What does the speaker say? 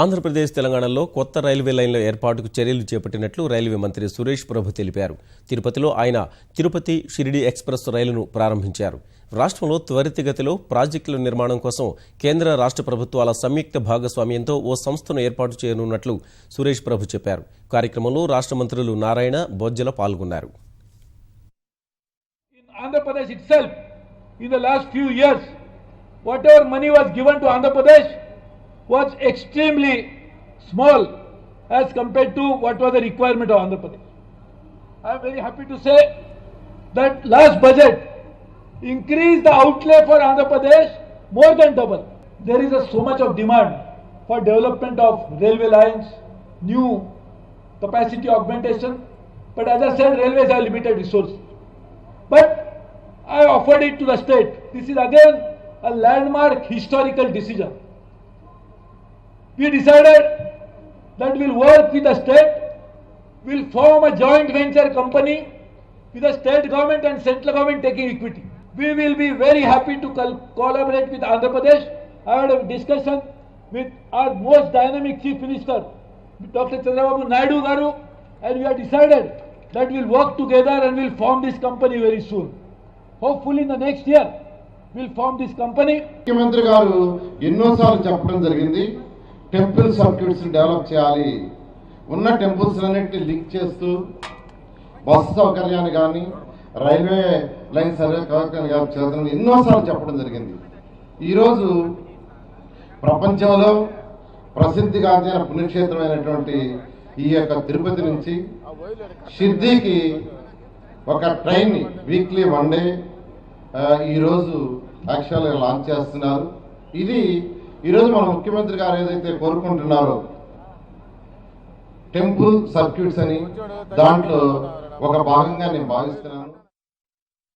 ఆంధ్రప్రదేశ్ తెలంగాణలో కొత్త రైల్వే లైన్ల ఏర్పాటుకు చర్యలు చేపట్టినట్లు రైల్వే మంత్రి సురేష్ ప్రభు తెలిపారు. తిరుపతిలో ఆయన తిరుపతి షిరిడి ఎక్స్ప్రెస్ రైలును ప్రారంభించారు. రాష్ట్రంలో త్వరితగతిలో ప్రాజెక్టుల నిర్మాణం కోసం కేంద్ర రాష్ట్ర ప్రభుత్వాల సంయుక్త భాగస్వామ్యంతో ఓ సంస్థను ఏర్పాటు చేయనున్నట్లు సురేష్ ప్రభు చెప్పారు. కార్యక్రమంలో రాష్ట్ర మంత్రులు నారాయణ బొజ్జల పాల్గొన్నారు. Andhra Pradesh itself, in the last few years, whatever money was given to Andhra Pradesh was extremely small as compared to what was the requirement of Andhra Pradesh. I am very happy to say that last budget increased the outlay for Andhra Pradesh more than double. There is a, so much of demand for development of railway lines, new capacity augmentation, but as I said, railways are limited resources. But I offered it to the state. This is again a landmark historical decision. We decided that we'll work with the state, we'll form a joint venture company with the state government and central government taking equity. We will be very happy to col- collaborate with Andhra Pradesh. I had a discussion with our most dynamic chief minister, Dr. Chandrababu Naidu Garu, and we have decided that we'll work together and we'll form this company very soon. Hopefully in the next year, we'll form this company. ముఖ్యమంత్రి గారు ఎన్నోసార్లు చెప్పడం జరిగింది temple circuits develop చేయాలి. ఉన్న temples అన్నింటినీ link చేస్తూ bus సౌకర్యాన్ని కానీ రైల్వే లైన్ సౌకర్యాన్ని కానీ చేద్దాం ఎన్నోసార్లు చెప్పడం జరిగింది. ఈరోజు ప్రపంచంలో ప్రసిద్ధిగాంచిన పుణ్యక్షేత్రమైనటువంటి ఈ యొక్క తిరుపతి నుంచి షిర్దీకి ఒక ట్రైన్ వీక్లీ వన్ డే ఈరోజు యాక్చువల్గా లాంచ్ చేస్తున్నారు. ఇది ఈరోజు మన ముఖ్యమంత్రి గారు ఏదైతే కోరుకుంటున్నారో టెంపుల్ సర్క్యూట్స్ అని దాంట్లో ఒక భాగంగా నేను భావిస్తున్నాను.